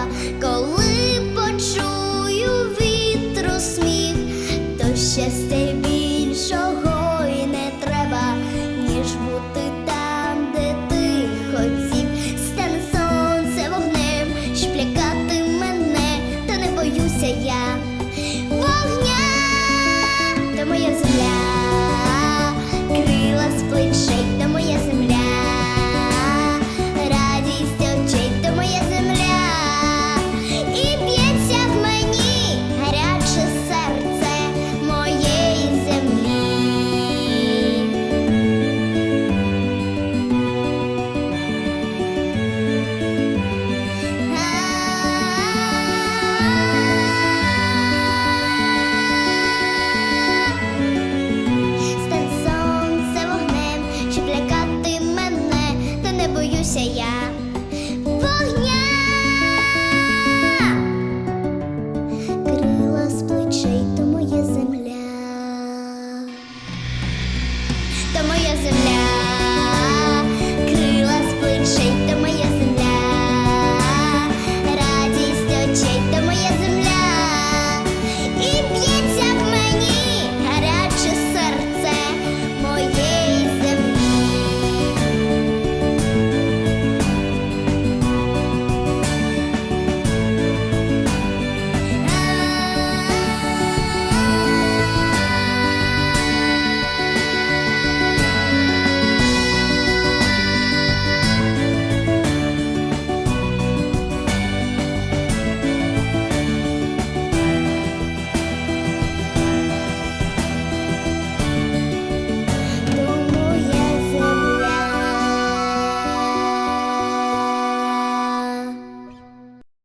неба, коли почую вітру сміх, то щастя й більшого і не треба, ніж бути там, де ти хотів, стане сонце вогнем, шплякати мене, та не боюся я. душей, то моє землі.